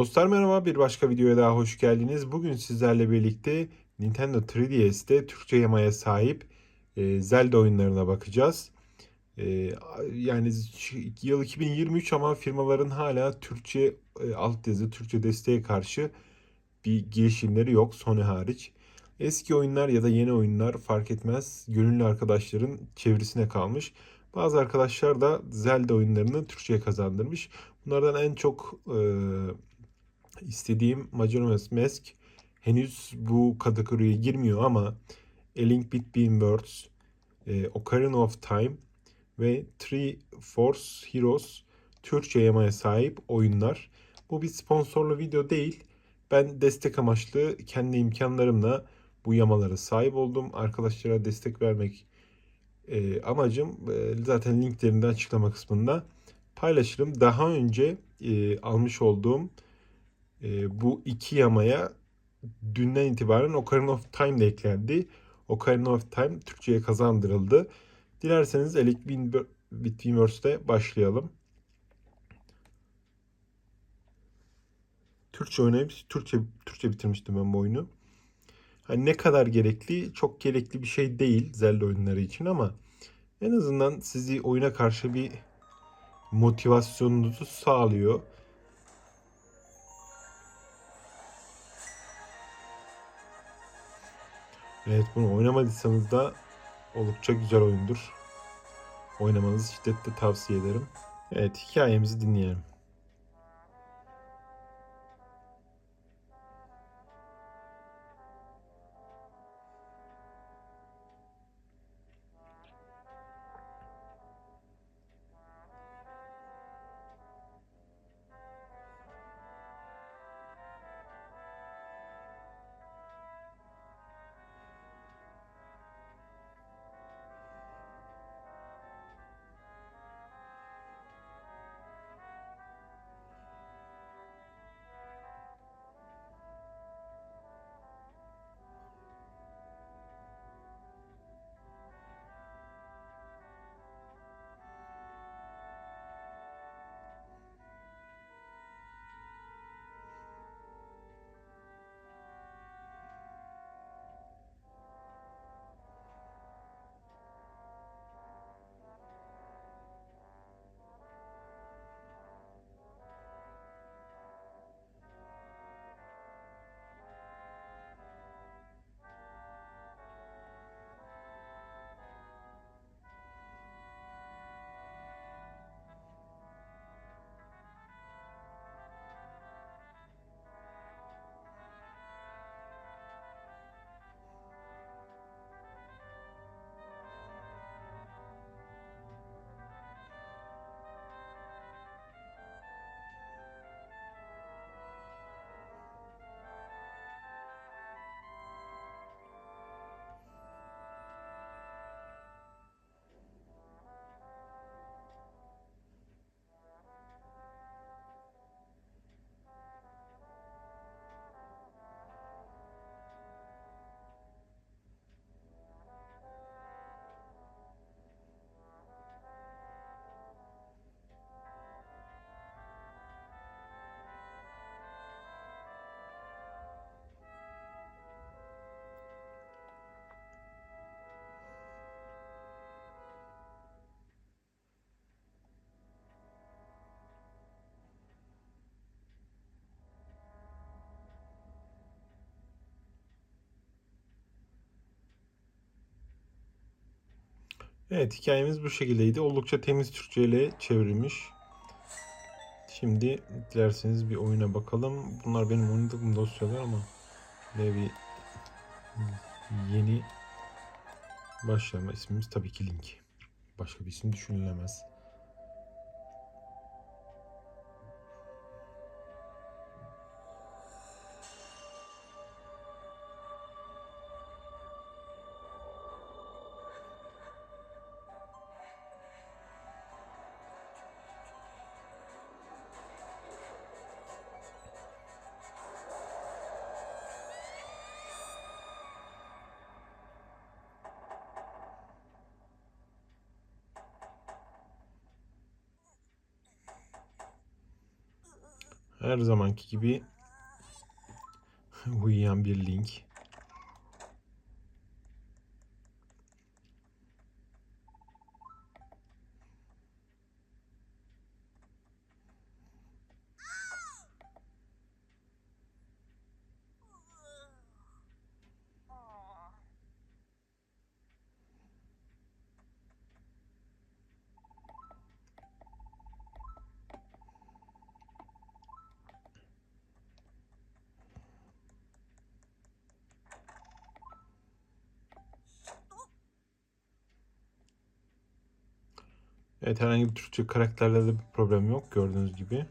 Dostlar merhaba, bir başka videoya daha hoş geldiniz. Bugün sizlerle birlikte Nintendo 3DS'te Türkçe yamaya sahip e, Zelda oyunlarına bakacağız. E, yani yıl 2023 ama firmaların hala Türkçe e, altyazı, Türkçe desteğe karşı bir girişimleri yok Sony hariç. Eski oyunlar ya da yeni oyunlar fark etmez gönüllü arkadaşların çevresine kalmış. Bazı arkadaşlar da Zelda oyunlarını Türkçe'ye kazandırmış. Bunlardan en çok e, istediğim Majora's Mask henüz bu kategoriye girmiyor ama A Link Between Worlds, e, Ocarina of Time ve Three Force Heroes Türkçe yamaya sahip oyunlar. Bu bir sponsorlu video değil. Ben destek amaçlı kendi imkanlarımla bu yamalara sahip oldum. Arkadaşlara destek vermek e, amacım e, zaten linklerini de açıklama kısmında paylaşırım. Daha önce e, almış olduğum e, bu iki yamaya dünden itibaren Ocarina of Time de eklendi. Ocarina of Time Türkçe'ye kazandırıldı. Dilerseniz Between Worlds'te başlayalım. Türkçe oynayıp Türkçe Türkçe bitirmiştim ben bu oyunu. Hani ne kadar gerekli? Çok gerekli bir şey değil Zelda oyunları için ama en azından sizi oyuna karşı bir motivasyonunuzu sağlıyor. Evet bunu oynamadıysanız da oldukça güzel oyundur. Oynamanızı şiddetle tavsiye ederim. Evet hikayemizi dinleyelim. Evet hikayemiz bu şekildeydi. Oldukça temiz Türkçe ile çevrilmiş. Şimdi dilerseniz bir oyuna bakalım. Bunlar benim oynadığım dosyalar ama ne bir yeni başlama ismimiz tabii ki Link. Başka bir isim düşünülemez. Her zamanki gibi uyuyan bir link. Evet herhangi bir Türkçe karakterlerde bir problem yok gördüğünüz gibi.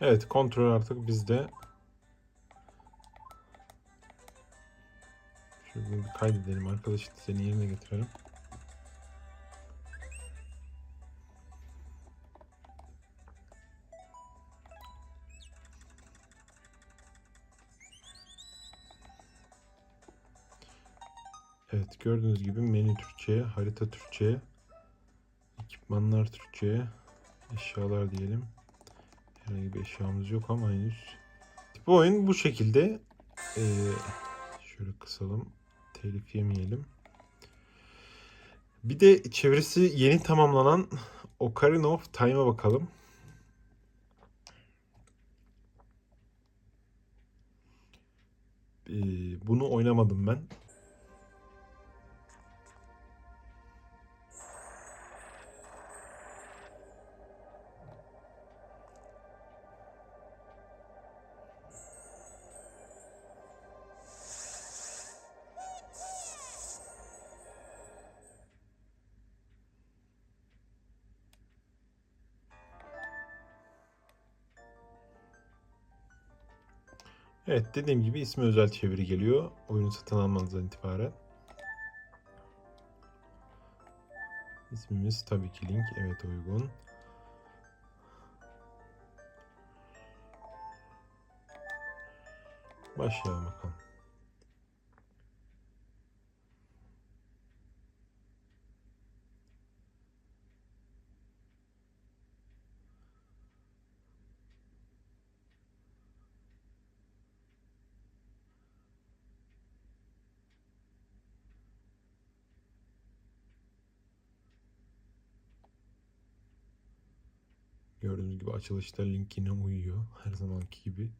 Evet kontrol artık bizde. Şöyle bir kaydedelim arkadaş seni yerine getirelim. Evet gördüğünüz gibi menü Türkçe, harita Türkçe, ekipmanlar Türkçe, eşyalar diyelim. Bir eşyamız yok ama henüz. Bu oyun bu şekilde. Ee, şöyle kısalım. Telif yemeyelim. Bir de çevresi yeni tamamlanan Ocarina of Time'a bakalım. Ee, bunu oynamadım ben. Evet dediğim gibi ismi özel çeviri geliyor. Oyunu satın almanızdan itibaren. İsmimiz tabii ki Link. Evet uygun. Başlayalım bakalım. Gördüğünüz gibi açılışta linkine uyuyor. Her zamanki gibi.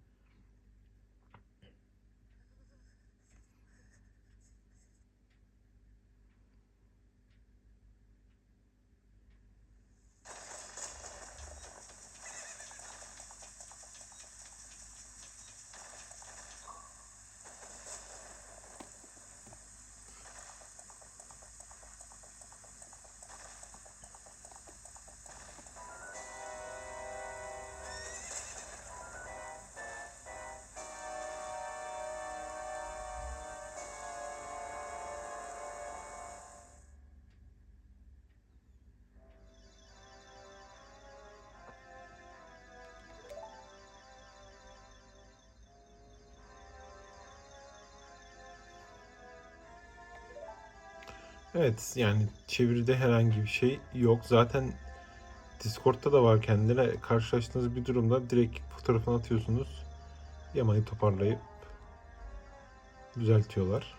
Evet yani çeviride herhangi bir şey yok. Zaten Discord'da da var kendine karşılaştığınız bir durumda direkt fotoğrafını atıyorsunuz. Yamayı toparlayıp düzeltiyorlar.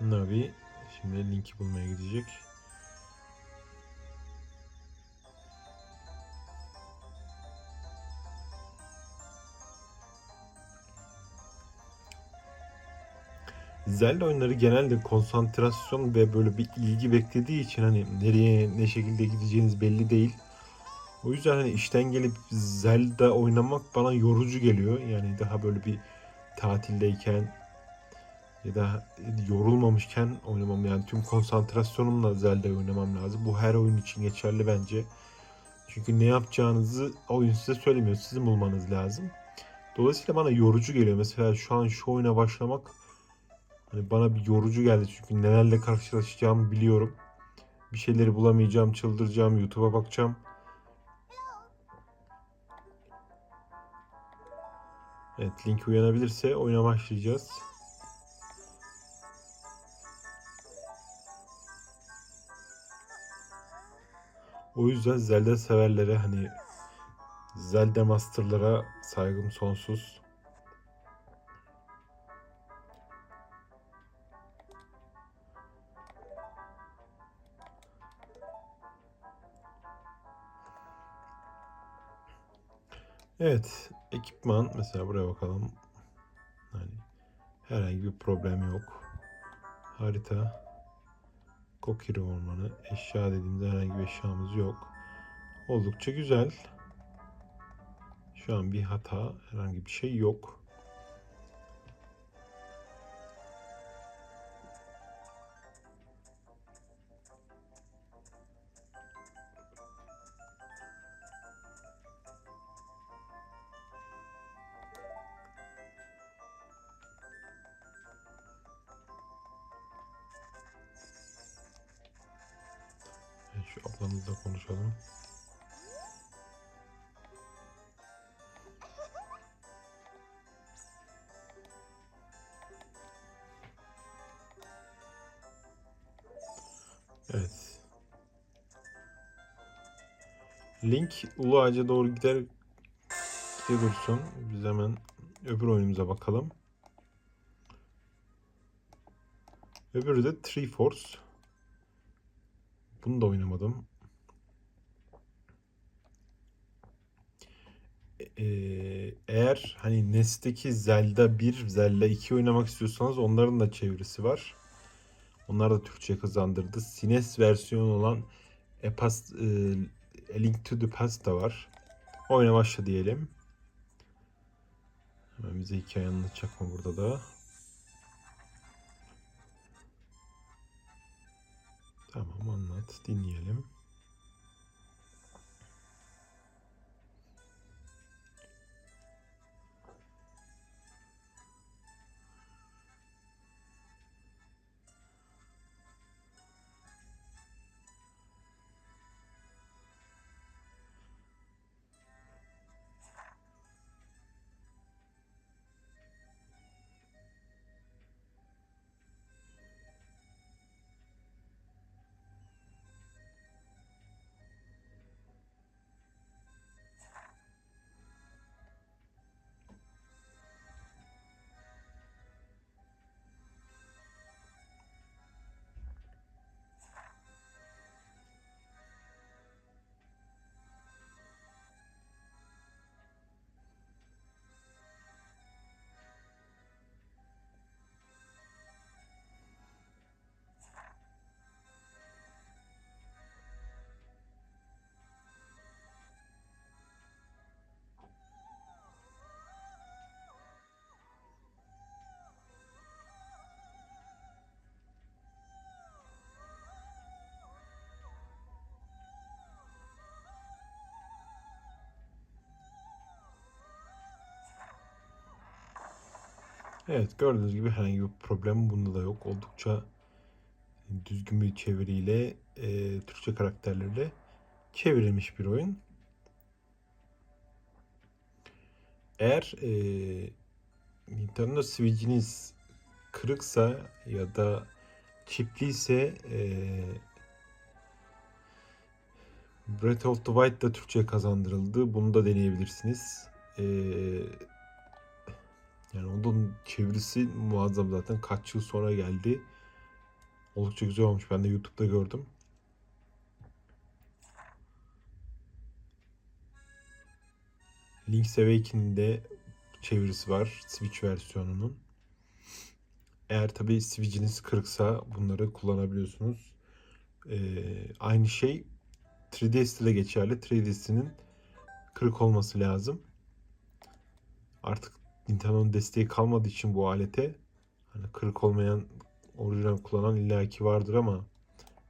Navi şimdi linki bulmaya gidecek. Zelda oyunları genelde konsantrasyon ve böyle bir ilgi beklediği için hani nereye ne şekilde gideceğiniz belli değil. O yüzden hani işten gelip Zelda oynamak bana yorucu geliyor. Yani daha böyle bir tatildeyken ya da yorulmamışken oynamam yani tüm konsantrasyonumla Zelda oynamam lazım. Bu her oyun için geçerli bence. Çünkü ne yapacağınızı oyun size söylemiyor. Sizin bulmanız lazım. Dolayısıyla bana yorucu geliyor. Mesela şu an şu oyuna başlamak hani bana bir yorucu geldi. Çünkü nelerle karşılaşacağımı biliyorum. Bir şeyleri bulamayacağım, çıldıracağım, YouTube'a bakacağım. Evet, Link uyanabilirse oyuna başlayacağız. O yüzden Zelda severlere hani Zelda Master'lara saygım sonsuz. Evet, ekipman mesela buraya bakalım. Hani herhangi bir problem yok. Harita. Kokiri Ormanı. Eşya dediğimde herhangi bir eşyamız yok. Oldukça güzel. Şu an bir hata, herhangi bir şey yok. Ablamızla konuşalım. Evet. Link Ulu Ağaca doğru gider dursun. Biz hemen öbür oyunumuza bakalım. Öbürü de Tree Force. Bunu da oynamadım. Ee, eğer hani NES'teki Zelda 1, Zelda 2 oynamak istiyorsanız onların da çevirisi var. Onlar da Türkçe kazandırdı. SNES versiyonu olan A, Past, e, A Link to the Past da var. Oyuna başla diyelim. Hemen bize hikaye anlatacak mı burada da? Tamam anlat. Dinleyelim. Evet gördüğünüz gibi herhangi bir problem bunda da yok. Oldukça düzgün bir çeviriyle e, Türkçe karakterlerle çevrilmiş bir oyun. Eğer e, Nintendo Switch'iniz kırıksa ya da çipliyse e, Breath of the Wild da Türkçe kazandırıldı. Bunu da deneyebilirsiniz. E, yani onun çevirisi muazzam zaten. Kaç yıl sonra geldi. Oldukça güzel olmuş. Ben de YouTube'da gördüm. Link's Awakening'in de çevirisi var. Switch versiyonunun. Eğer tabii Switch'iniz kırıksa bunları kullanabiliyorsunuz. Ee, aynı şey 3DS'de de geçerli. 3DS'inin kırık olması lazım. Artık Nintendo'nun desteği kalmadığı için bu alete hani kırık olmayan orijinal kullanan illaki vardır ama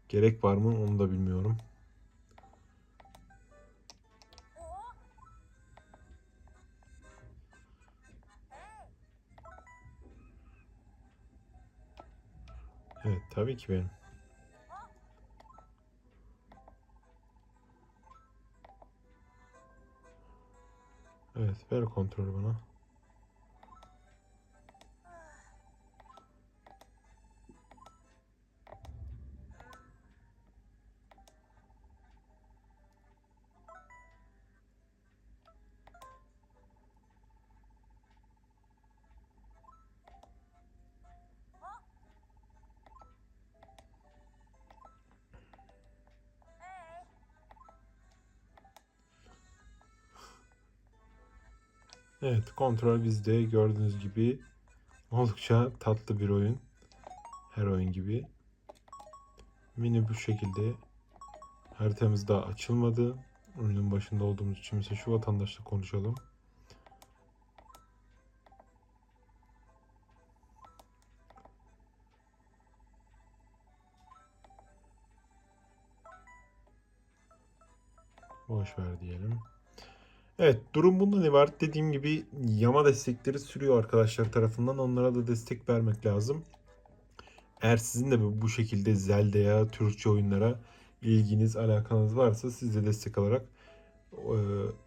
gerek var mı onu da bilmiyorum. Evet tabii ki benim. Evet ver kontrolü bana. Evet kontrol bizde gördüğünüz gibi oldukça tatlı bir oyun. Her oyun gibi. Menü bu şekilde. Haritamız daha açılmadı. Oyunun başında olduğumuz için mesela şu vatandaşla konuşalım. Boş ver diyelim. Evet durum bundan ibaret. Dediğim gibi yama destekleri sürüyor arkadaşlar tarafından. Onlara da destek vermek lazım. Eğer sizin de bu şekilde Zelda'ya, Türkçe oyunlara ilginiz, alakanız varsa siz de destek alarak e,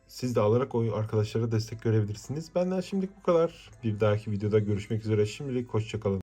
siz de alarak o arkadaşlara destek görebilirsiniz. Benden şimdilik bu kadar. Bir dahaki videoda görüşmek üzere. Şimdilik hoşçakalın.